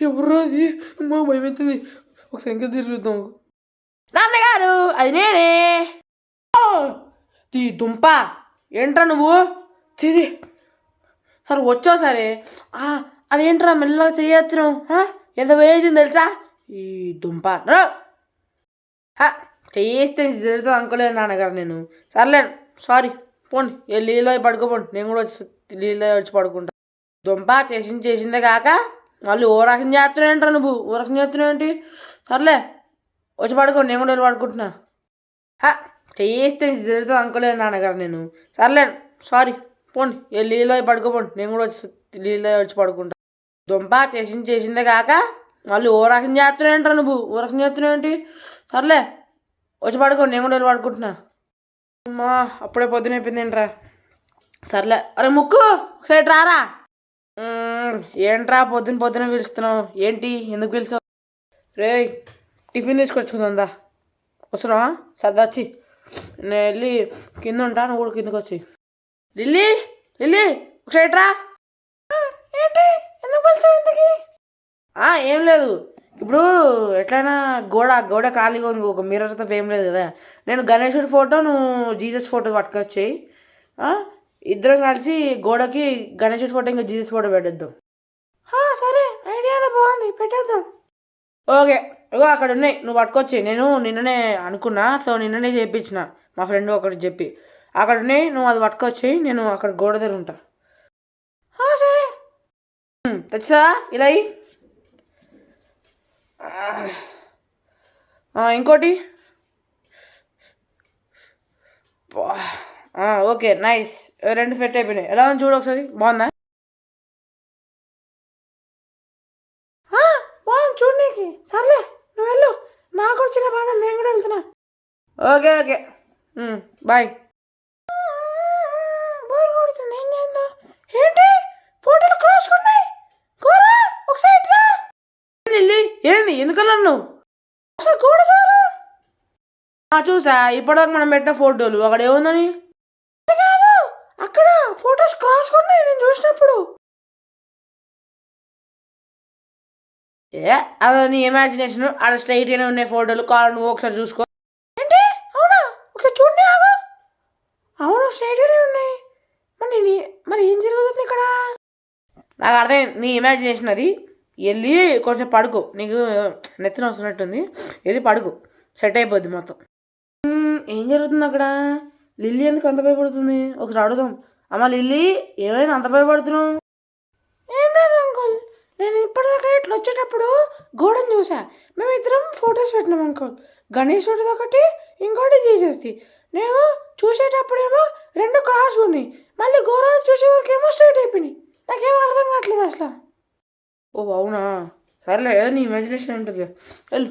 ఎవరు అది అమ్మా భయం అవుతుంది ఒకసారి ఇంకా తిరుగుతాం నాన్నగారు అది నేనే. ఈ దుంప. ఏంట్రా నువ్వు? తిరి సరే వచ్చావు సరే. ఆ, అదేంట్రా మెల్లగా చేయొచ్చును? ఎంత వేసింది తెలుసా? ఈ దుంప. చేస్తే తిరుగుతుంది అనుకోలేదు నాన్నగారు నేను. సర్లే సారీ. పోండి. ఏ నీళ్ళలో పడుకోపోండి. నేను కూడా వచ్చి నీళ్ళలో వచ్చి పడుకుంటా. దుంప చేసింది చేసిందే కాక మళ్ళీ ఓ రకం చేస్తున్నావు నువ్వు. ఓ రకం ఏంటి? సర్లే వచ్చి పడుకో నేను కూడా వెళ్ళి పడుకుంటున్నా. చేస్తే తిరుగుతుంది అనుకోలేదు నాన్నగారు నేను. సర్లే సారీ పోండి ఏ నీళ్ళలో పడుకోపోండి నేను కూడా వచ్చి నీళ్ళలో వచ్చి పడుకుంటా. దుంప చేసింది చేసిందే కాక మళ్ళీ ఓ రకం చేస్తున్నావు నువ్వు. ఓ రకం చేస్తున్నావు ఏంటి? సర్లే వచ్చి పడుకో నేను కూడా వెళ్ళి పడుకుంటున్నా. అమ్మా అప్పుడే పొద్దున అయిపోయింది ఏంట్రా? సర్లే అరే ముక్కు ఒకసారి రారా? ఏంట్రా పొద్దున పొద్దున పిలుస్తున్నావు? ఏంటి? ఎందుకు పిలిచావు? రే టిఫిన్ తీసుకొచ్చుకుందా వస్తున్నావా? సర్దా వచ్చి. నేను వెళ్ళి కింద ఉంటా నువ్వు కూడా కిందకి వచ్చి. లిల్లీ లిల్లీ ఒకసారి రా. ఏంటి? ఎందుకు పిలిచావు ఇంతకి? ఆ, ఏం లేదు. ఇప్పుడు ఎట్లయినా గోడ గోడ ఖాళీగా ఉంది. ఒక మిర్రర్తో ఏం లేదు కదా. నేను గణేశుడి ఫోటో నువ్వు జీసస్ ఫోటో పట్టుకొచ్చేయి. ఇద్దరం కలిసి గోడకి గణేష్ ఫోటో ఇంకా జీసస్ ఫోటో పెట్టేద్దాం. సరే ఐడియా బాగుంది పెట్టేద్దాం. ఓకే ఇగో అక్కడ ఉన్నాయి నువ్వు పట్టుకొచ్చి నేను నిన్ననే అనుకున్నా సో నిన్ననే చేయించిన మా ఫ్రెండ్ ఒకటి చెప్పి. అక్కడ ఉన్నాయి నువ్వు అది పట్టుకొచ్చి నేను అక్కడ గోడ దగ్గర ఉంటా. సరే. తెచ్చా ఇలా ఇంకోటి? బా. ఓకే నైస్ రెండు ఫిట్ అయిపోయినాయి. ఎలా ఉంది చూడు ఒకసారి? బాగుందా? బాగుంది చూడు నీకు. సర్లే నువ్వు వెళ్ళు. నాకు వచ్చిన బాగుంది నేను కూడా వెళ్తున్నా. Okay okay. బాయ్ ఏంటి? ఫోటోలు క్రాస్ ఉన్నాయి ఒకసారి ఏంది ఎందుకన్నా నువ్వు చూసా ఇప్పటిదాకా మనం పెట్టిన ఫోటోలు. అక్కడ ఏముందని? ఫొటోస్ క్రాస్ ఉన్నాయి నేను చూసినప్పుడు. ఏ అదో నీ ఇమాజినేషన్ ఆడ స్ట్రైట్గానే ఉన్నాయి ఫోటోలు కావాలి నువ్వు ఒకసారి చూసుకో. ఏంటి? అవునా? ఒకసారి చూడండి ఆగు. అవును స్ట్రైట్గానే ఉన్నాయి. మరి నీ మరి ఏం జరుగుతుంది ఇక్కడ? నాకు అర్థమైంది నీ ఇమాజినేషన్ అది. వెళ్ళి కొంచెం పడుకో. నీకు నెత్తిన వస్తున్నట్టుంది. వెళ్ళి పడుకో. సెట్ అయిపోద్ది మొత్తం. ఏం జరుగుతుంది అక్కడ? లిల్లీ ఎందుకు అంత భయపడుతుంది? ఒకసారి అడుగుదాం. అమ్మ లిల్లీ ఏమైంది? అంత భయపడుతున్నావు? ఏం లేదు అంకుల్. నేను ఇప్పటిదాకా ఇట్లా వచ్చేటప్పుడు గోడను చూసా. మేము ఇద్దరం ఫొటోస్ పెట్టినాం అంకుల్. గణేశుడిది ఒకటి ఇంకోటి తీసేస్తే నేను చూసేటప్పుడేమో రెండు క్రాస్ ఉన్నాయి. మళ్ళీ గోడ చూసే వరకేమో స్ట్రైట్ అయిపోయినాయి. నాకేం అర్థం కావట్లేదు అసలు. ఓ అవునా? సర్లే నీ ఇమాజినేషన్ ఉంటుంది వెళ్ళు.